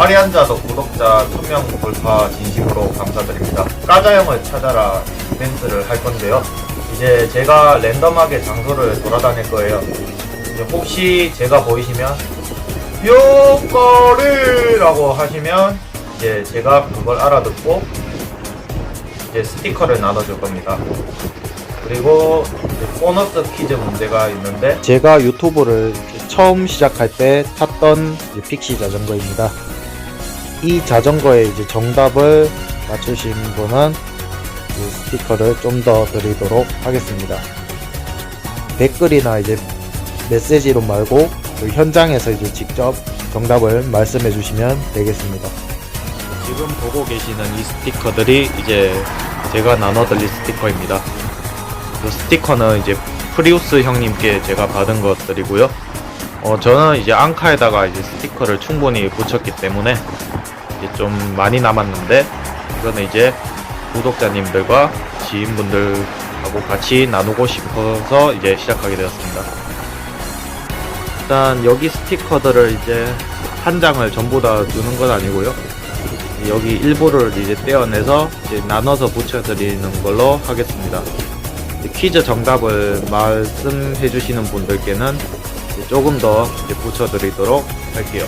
파리 한자도 구독자 1000명 돌파 진심으로 감사드립니다. 까자형을 찾아라 이벤트를 할 건데요. 이제 제가 랜덤하게 장소를 돌아다닐 거예요. 혹시 제가 보이시면 요거리라고 하시면 이제 제가 그걸 알아듣고 이제 스티커를 나눠줄 겁니다. 그리고 보너스 퀴즈 문제가 있는데 제가 유튜브를 처음 시작할 때 탔던 픽시 자전거입니다. 이 자전거의 이제 정답을 맞추신 분은 이 스티커를 좀 더 드리도록 하겠습니다. 댓글이나 이제 메시지로 말고 그 현장에서 이제 직접 정답을 말씀해 주시면 되겠습니다. 지금 보고 계시는 이 스티커들이 이제 제가 나눠드릴 스티커입니다. 그 스티커는 이제 프리우스 형님께 제가 받은 것들이고요. 어, 저는 이제 앙카에다가 이제 스티커를 충분히 붙였기 때문에 이제 좀 많이 남았는데 이거는 이제 구독자님들과 지인분들하고 같이 나누고 싶어서 이제 시작하게 되었습니다. 일단 여기 스티커들을 이제 한 장을 전부 다 주는 건 아니고요. 여기 일부를 이제 떼어내서 이제 나눠서 붙여드리는 걸로 하겠습니다. 퀴즈 정답을 말씀해 주시는 분들께는 조금 더 붙여드리도록 할게요.